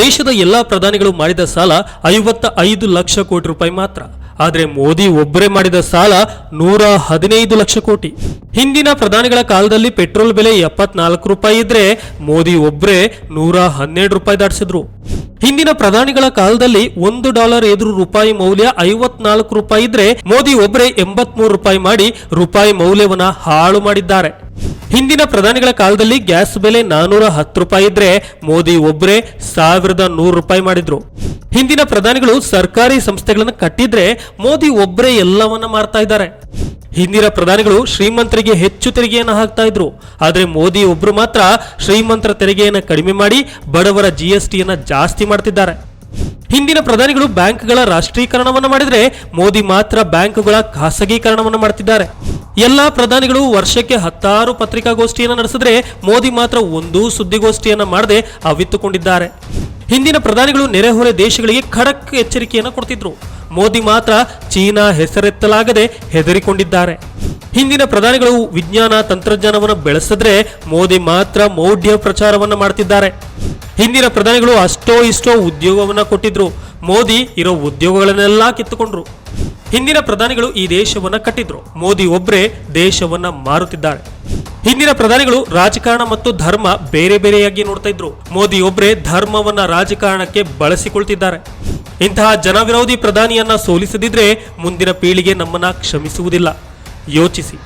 ದೇಶದ ಎಲ್ಲಾ ಪ್ರಧಾನಿಗಳು ಮಾಡಿದ ಸಾಲ ಐವತ್ತ ಐದು ಲಕ್ಷ ಕೋಟಿ ರೂಪಾಯಿ ಮಾತ್ರ. ಆದರೆ ಮೋದಿ ಒಬ್ಬರೇ ಮಾಡಿದ ಸಾಲ ನೂರ ಹದಿನೈದು ಲಕ್ಷ ಕೋಟಿ. ಹಿಂದಿನ ಪ್ರಧಾನಿಗಳ ಕಾಲದಲ್ಲಿ ಪೆಟ್ರೋಲ್ ಬೆಲೆ ಎಪ್ಪತ್ನಾಲ್ಕು ರೂಪಾಯಿ ಇದ್ರೆ ಮೋದಿ ಒಬ್ಬರೇ ನೂರ ಹನ್ನೆರಡು ರೂಪಾಯಿ ದಾಟಿಸಿದ್ರು. ಹಿಂದಿನ ಪ್ರಧಾನಿಗಳ ಕಾಲದಲ್ಲಿ ಒಂದು ಡಾಲರ್ ಎದುರು ರೂಪಾಯಿ ಮೌಲ್ಯ ಐವತ್ನಾಲ್ಕು ರೂಪಾಯಿ ಇದ್ರೆ ಮೋದಿ ಒಬ್ಬರೇ ಎಂಬತ್ಮೂರು ರೂಪಾಯಿ ಮಾಡಿ ರೂಪಾಯಿ ಮೌಲ್ಯವನ್ನ ಹಾಳು ಮಾಡಿದ್ದಾರೆ. ಹಿಂದಿನ ಪ್ರಧಾನಿಗಳ ಕಾಲದಲ್ಲಿ ಗ್ಯಾಸ್ ಬೆಲೆ ನಾನೂರ ಹತ್ತು ರೂಪಾಯಿ ಇದ್ರೆ ಮೋದಿ ಒಬ್ಬರೇ ಸಾವಿರದ ನೂರು ರೂಪಾಯಿ ಮಾಡಿದ್ರು. ಹಿಂದಿನ ಪ್ರಧಾನಿಗಳು ಸರ್ಕಾರಿ ಸಂಸ್ಥೆಗಳನ್ನು ಕಟ್ಟಿದ್ರೆ ಮೋದಿ ಒಬ್ಬರೇ ಎಲ್ಲವನ್ನ ಮಾರ್ತಾ ಇದ್ದಾರೆ. ಹಿಂದಿನ ಪ್ರಧಾನಿಗಳು ಶ್ರೀಮಂತರಿಗೆ ಹೆಚ್ಚು ತೆರಿಗೆಯನ್ನು ಹಾಕ್ತಾ ಇದ್ರು. ಆದರೆ ಮೋದಿ ಒಬ್ರು ಮಾತ್ರ ಶ್ರೀಮಂತರ ತೆರಿಗೆಯನ್ನು ಕಡಿಮೆ ಮಾಡಿ ಬಡವರ ಜಿ ಎಸ್ ಟಿಯನ್ನ ಜಾಸ್ತಿ ಮಾಡ್ತಿದ್ದಾರೆ. ಹಿಂದಿನ ಪ್ರಧಾನಿಗಳು ಬ್ಯಾಂಕ್ಗಳ ರಾಷ್ಟ್ರೀಕರಣವನ್ನು ಮಾಡಿದರೆ ಮೋದಿ ಮಾತ್ರ ಬ್ಯಾಂಕ್ಗಳ ಖಾಸಗೀಕರಣವನ್ನು ಮಾಡ್ತಿದ್ದಾರೆ. ಎಲ್ಲಾ ಪ್ರಧಾನಿಗಳು ವರ್ಷಕ್ಕೆ ಹತ್ತಾರು ಪತ್ರಿಕಾಗೋಷ್ಠಿಯನ್ನು ನಡೆಸಿದ್ರೆ ಮೋದಿ ಮಾತ್ರ ಒಂದೂ ಸುದ್ದಿಗೋಷ್ಠಿಯನ್ನ ಮಾಡದೆ ಅವಿತ್ತುಕೊಂಡಿದ್ದಾರೆ. ಹಿಂದಿನ ಪ್ರಧಾನಿಗಳು ನೆರೆಹೊರೆ ದೇಶಗಳಿಗೆ ಖಡಕ್ ಎಚ್ಚರಿಕೆಯನ್ನು ಕೊಡ್ತಿದ್ರು. ಮೋದಿ ಮಾತ್ರ ಚೀನಾ ಹೆಸರೆತ್ತಲಾಗದೆ ಹೆದರಿಕೊಂಡಿದ್ದಾರೆ. ಹಿಂದಿನ ಪ್ರಧಾನಿಗಳು ವಿಜ್ಞಾನ ತಂತ್ರಜ್ಞಾನವನ್ನು ಬೆಳೆಸಿದ್ರೆ ಮೋದಿ ಮಾತ್ರ ಮೌಢ್ಯ ಪ್ರಚಾರವನ್ನು ಮಾಡ್ತಿದ್ದಾರೆ. ಹಿಂದಿನ ಪ್ರಧಾನಿಗಳು ಅಷ್ಟೋ ಇಷ್ಟೋ ಉದ್ಯೋಗವನ್ನು ಕೊಟ್ಟಿದ್ರು. ಮೋದಿ ಇರೋ ಉದ್ಯೋಗಗಳನ್ನೆಲ್ಲ ಕಿತ್ತುಕೊಂಡ್ರು. ಹಿಂದಿನ ಪ್ರಧಾನಿಗಳು ಈ ದೇಶವನ್ನ ಕಟ್ಟಿದ್ರು. ಮೋದಿ ಒಬ್ಬರೇ ದೇಶವನ್ನ ಮಾರುತ್ತಿದ್ದಾರೆ. ಹಿಂದಿನ ಪ್ರಧಾನಿಗಳು ರಾಜಕಾರಣ ಮತ್ತು ಧರ್ಮ ಬೇರೆ ಬೇರೆಯಾಗಿ ನೋಡ್ತಾ ಇದ್ರು. ಮೋದಿ ಒಬ್ಬರೇ ಧರ್ಮವನ್ನ ರಾಜಕಾರಣಕ್ಕೆ ಬಳಸಿಕೊಳ್ತಿದ್ದಾರೆ. ಇಂತಹ ಜನವಿರೋಧಿ ಪ್ರಧಾನಿಯನ್ನ ಸೋಲಿಸದಿದ್ರೆ ಮುಂದಿನ ಪೀಳಿಗೆ ನಮ್ಮನ್ನ ಕ್ಷಮಿಸುವುದಿಲ್ಲ. ಯೋಚಿಸಿ.